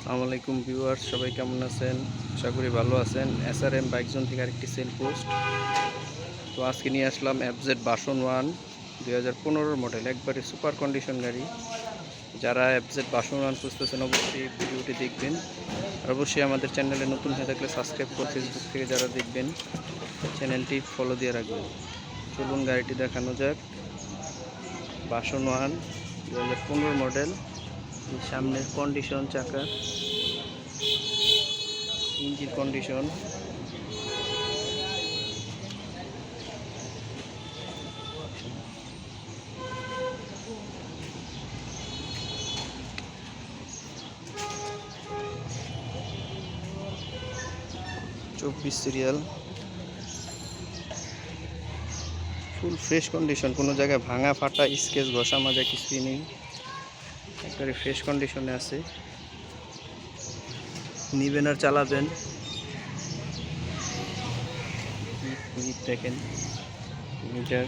আসসালামু আলাইকুম ভিউয়ার্স, সবাই কেমন আছেন? আশা করি ভালো আছেন। এসআরএম বাইক জোন থেকে আরেকটি সেল পোস্ট তো আজকে নিয়ে আসলাম এফজেড বাসন ওয়ান দুই হাজার মডেল একবারে সুপার কন্ডিশন গাড়ি। যারা এফজেড বাসন ওয়ান খুঁজতেছেন, অবশ্যই ভিডিওটি দেখবেন। আর অবশ্যই আমাদের চ্যানেলে নতুন হয়ে থাকলে সাবস্ক্রাইব করে ফেসবুক থেকে যারা দেখবেন চ্যানেলটি ফলো দিয়ে রাখবেন। চলুন গাড়িটি দেখানো যাক। বাসন ওয়ান দু মডেল সামনের কন্ডিশন চাকা। ইঞ্জিন কন্ডিশন চব্বিশ সিরিয়াল ফুল ফ্রেশ কন্ডিশন কোনো জায়গায় ভাঙা ফাটা, স্কেচ ঘষা মাজা, কিছুই নেই। একবারে ফ্রেশ কন্ডিশনে আছে। নিবেন আর চালাবেন। দেখেন মিটার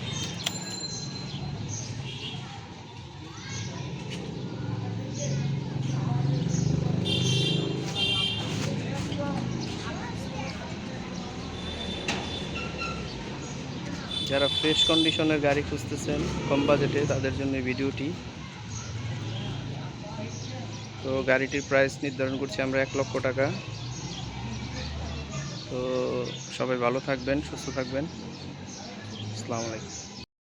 যারা ফ্রেশ কন্ডিশনের গাড়ি খুঁজতেছেন কম বাজেটে তাদের জন্য ভিডিওটি তো গাড়িটির প্রাইস নির্ধারণ করছি আমরা এক লক্ষ টাকা। তো সবাই ভালো থাকবেন, সুস্থ থাকবেন। আসসালামু আলাইকুম।